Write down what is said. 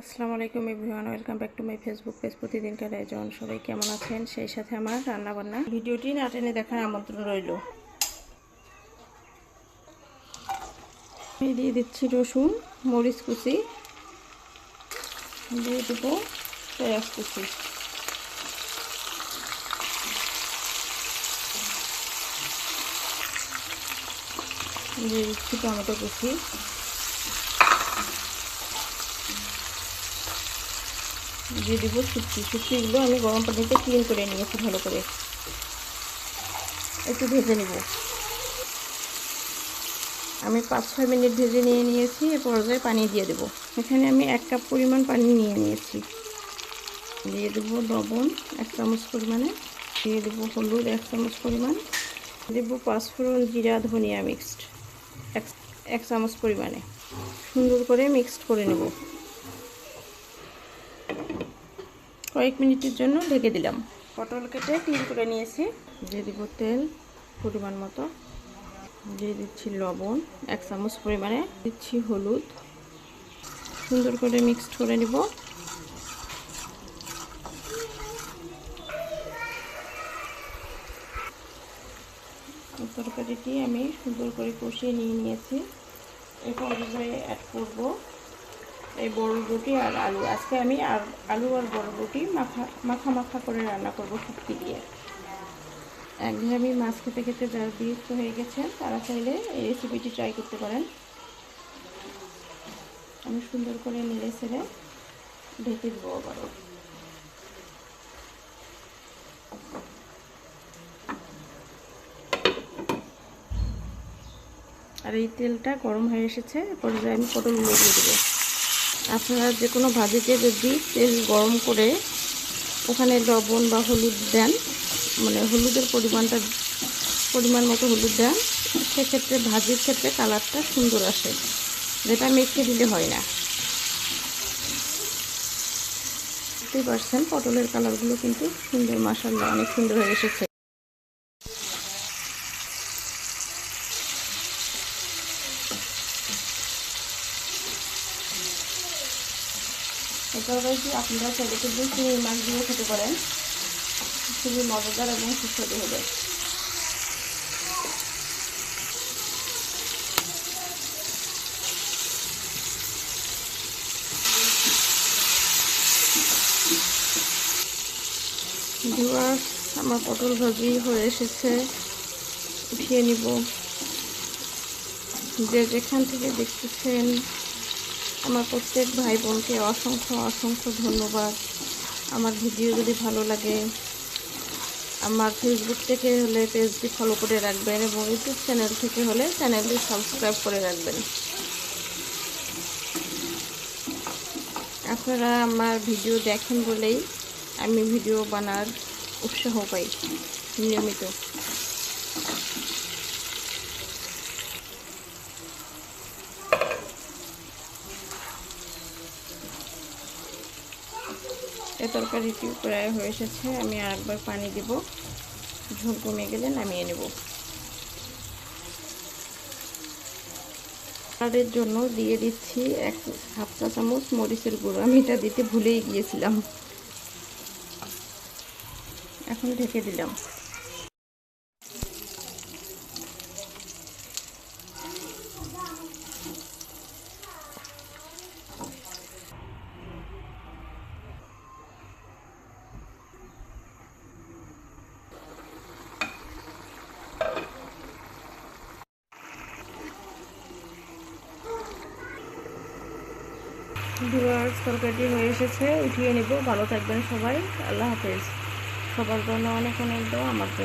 আসসালামু আলাইকুম everyone, welcome back to my Facebook page প্রতিদিনকার আয়োজন। সবাই কেমন আছেন? সেই সাথে আমার রান্না বান্না ভিডিওটি না টেনে দেখার আমন্ত্রণ রইল। দিয়ে দিচ্ছি রসুন, মরিচ কুচি। দিয়ে দেবো পেঁয়াজ কুচি। দিয়ে দিচ্ছি টমেটো কুচি। দিয়ে দেবো শুটকি। শুটকিগুলো আমি গরম পানিতে ক্লিন করে নিয়েছি ভালো করে। একটু ভেজে নেব। আমি পাঁচ ছয় মিনিট ভেজে নিয়ে নিয়েছি, এ পর্যায়ে পানি দিয়ে দেব। এখানে আমি এক কাপ পরিমাণ পানি নিয়ে নিয়েছি। দিয়ে দেবো লবণ, এক চামচ পরিমাণে। দিয়ে দেবো হলুদ, এক চামচ পরিমাণ। দেবো পাঁচফোড়ন জিরা ধনিয়া মিক্সড, এক এক চামচ পরিমাণে। সুন্দর করে মিক্সড করে নেব। কয়েক মিনিটের জন্য ঢেকে দিলাম। পটল কেটে ক্লিন করে নিয়েছি। দিয়ে দিব তেল পরিমাণ মতো। দিয়ে দিচ্ছি লবণ, এক চামচ পরিমাণে। দিচ্ছি হলুদ। সুন্দর করে মিক্সড করে নিব। তরকারিটি আমি সুন্দর করে কষিয়ে নিয়ে নিয়েছি। এই পর্যায়ে অ্যাড করব। এই বড়গুটি আর আলু। আজকে আমি আর আলু আর বড়গুটি মাখা মাখা মাখা করে রান্না করব শুটকি দিয়ে। একঘেয়েমি মাছ খেতে খেতে যারা বিরক্ত হয়ে গেছেন তারা চাইলে এই রেসিপিটি ট্রাই করতে পারেন। আমি সুন্দর করে নেড়ে ছেড়ে ঢেকে দেবো আবারও। আর এই তেলটা গরম হয়ে এসেছে পর্যায়ে আমি পটলগুলো দিয়ে দেবো। আপনারা যে কোনো ভাজিতে যদি তেল গরম করে ওখানে লবণ বা হলুদ দেন মানে হলুদের পরিমাণটা, পরিমাণ মতো হলুদ দেন, সেক্ষেত্রে ভাজির ক্ষেত্রে কালারটা সুন্দর আসে। যেটা মেখে দিলে হয় না। বুঝতেই পারছেন, পটলের কালারগুলো কিন্তু সুন্দর মাসাল্লাহ অনেক সুন্দর হয়ে এসেছে। এটা রয়েছে আপনারা চাইলে কিন্তু চিংড়ি মাছ দিয়ে খেতে পারেন। খুবই মজাদার এবং সুস্বাদু হবে। আমার পটল ভাজি হয়ে এসেছে। উঠিয়ে নিব। যে যেখান থেকে দেখতেছেন আমার প্রত্যেক ভাই বোনকে অসংখ্য অসংখ্য ধন্যবাদ। আমার ভিডিও যদি ভালো লাগে, আমার ফেসবুক থেকে হলে পেজটি ফলো করে রাখবেন এবং ইউটিউব চ্যানেল থেকে হলে চ্যানেলটি সাবস্ক্রাইব করে রাখবেন। আপনারা আমার ভিডিও দেখেন বলেই আমি ভিডিও বানার উৎসাহ পাই, নিয়মিত। এ তরকারিটি প্রায় হয়ে এসেছে, আমি আর একবার পানি দিব। ঝোল কমে গেলে নামিয়ে নেব। তাদের জন্য দিয়ে দিচ্ছি এক হাফ চা চামচ মরিচের গুঁড়ো। আমি এটা দিতে ভুলেই গিয়েছিলাম। এখন ঢেকে দিলাম। ভিউয়ার্স, তরকারিটি হয়ে এসেছে, উঠিয়ে নেব। ভালো থাকবেন সবাই। আল্লাহ হাফেজ। সবার জন্য অনেক অনেক দাও আমার